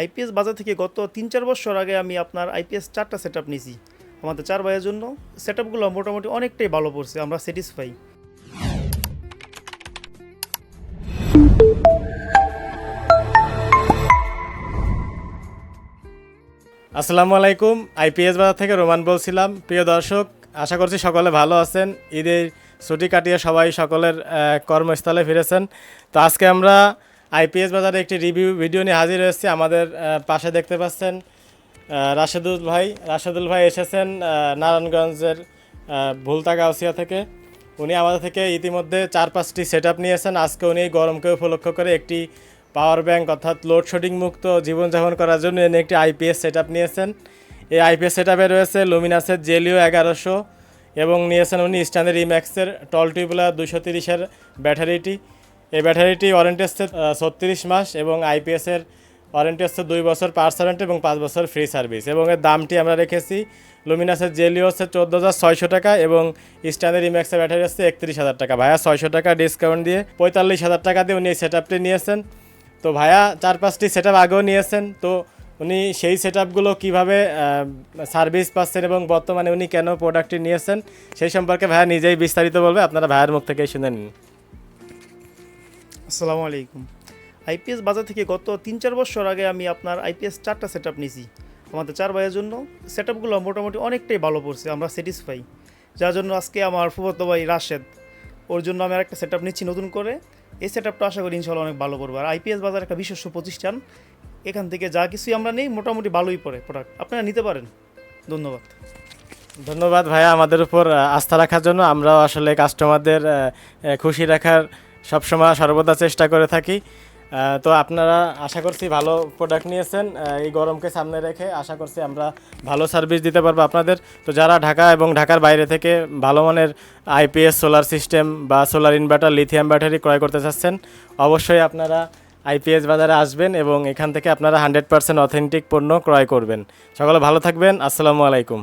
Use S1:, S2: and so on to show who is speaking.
S1: IPS বাজার থেকে গত তিন চার বছর আগে আমি আপনার আইপিএস চারটা সেট আপ নিয়েছি। আমাদের চার ভাইয়ের জন্য সেট আপগুলো মোটামুটি অনেকটাই ভালো পড়ছে, আমরা স্যাটিসফাই
S2: আসসালামু আলাইকুম, আইপিএস বাজার থেকে রোমান বলছিলাম। প্রিয় দর্শক, আশা করছি সকলে ভালো আছেন। ঈদের ছুটি কাটিয়ে সবাই সকলের কর্মস্থলে ফিরেছেন। তো আজকে আমরা আইপিএস বাজারে একটি রিভিউ ভিডিও নিয়ে হাজির হয়েছি আমাদের পাশে দেখতে পাচ্ছেন রাশেদুল ভাই। রাশেদুল ভাই এসেছেন নারায়ণগঞ্জের ভুলতা গাউসিয়া থেকে। উনি আমাদের থেকে ইতিমধ্যে চার পাঁচটি সেট নিয়েছেন। আজকে উনি গরমকে উপলক্ষ করে একটি পাওয়ার ব্যাংক অর্থাৎ লোডশেডিং মুক্ত জীবনযাপন করার জন্য এনে একটি আইপিএস সেট নিয়েছেন। এই আইপিএস সেট রয়েছে লুমিনাসের জেলিও এগারোশো এবং নিয়েছেন উনি স্ট্যান্ডার্ড ইম্যাক্সের টল টিউবুলার দুশো তিরিশের ব্যাটারিটি। এই ব্যাটারিটি ওয়ারেন্টি আসছে ছত্রিশ মাস এবং আইপিএসের ওয়ারেন্টি হচ্ছে দুই বছর পার্স ওয়ারেন্টি এবং পাঁচ বছর ফ্রি সার্ভিস এবং এর দামটি আমরা রেখেছি লুমিনাসের জেলিও হচ্ছে চোদ্দ হাজার ছয়শো টাকা এবং স্ট্যান্ডার্ড ইম্যাক্সের ব্যাটারি হচ্ছে একত্রিশ হাজার টাকা। ভাইয়া, ছয়শো টাকা ডিসকাউন্ট দিয়ে পঁয়তাল্লিশ হাজার টাকা দিয়ে উনি এই সেট আপটি নিয়েছেন। তো ভাইয়া, চার পাঁচটি সেট আপ আগেও নিয়েছেন। তো উনি সেই সেট আপগুলো কীভাবে সার্ভিস পাচ্ছেন এবং বর্তমানে উনি কেন প্রোডাক্টটি নিয়েছেন, সেই সম্পর্কে ভাইয়া নিজেই বিস্তারিত বলবে। আপনারা ভাইয়ার মুখ থেকেই শুনে নিন।
S1: আসসালামু আলাইকুম। আইপিএস বাজার থেকে গত তিন চার বছর আগে আমি আপনার আইপিএস চারটা সেট আপ নিয়েছি। আমাদের চার ভাইয়ের জন্য সেট আপগুলো মোটামুটি অনেকটাই ভালো পড়ছে, আমরা স্যাটিসফাই। যার জন্য আজকে আমার ফুফতো ভাই রাশেদ, ওর জন্য আমি আরেকটা সেট আপ নিচ্ছি নতুন করে। এই সেট আপটা আশা করি ইনশাল্লাহ অনেক ভালো করব। আর আইপিএস বাজার একটা বিশ্বস্ত প্রতিষ্ঠান এখান থেকে যা কিছুই আমরা নেই, মোটামুটি ভালোই পড়ে প্রোডাক্ট আপনারা নিতে পারেন। ধন্যবাদ।
S2: ধন্যবাদ ভাইয়া আমাদের উপর আস্থা রাখার জন্য। আমরাও আসলে কাস্টমারদের খুশি রাখার সবসময় সর্বদা চেষ্টা করে থাকি। তো আপনারা আশা করছি ভালো প্রোডাক্ট নিয়েছেন। এই গরমকে সামনে রেখে আশা করছি আমরা ভালো সার্ভিস দিতে পারব আপনাদের। তো যারা ঢাকা এবং ঢাকার বাইরে থেকে ভালো মানের আইপিএস সোলার সিস্টেম বা সোলার ইনভার্টার লিথিয়াম ব্যাটারি ক্রয় করতে চাচ্ছেন, অবশ্যই আপনারা আইপিএস বাজারে আসবেন এবং এখান থেকে আপনারা হান্ড্রেড পার্সেন্ট অথেন্টিক পণ্য ক্রয় করবেন। সকলে ভালো থাকবেন। আসসালামু আলাইকুম।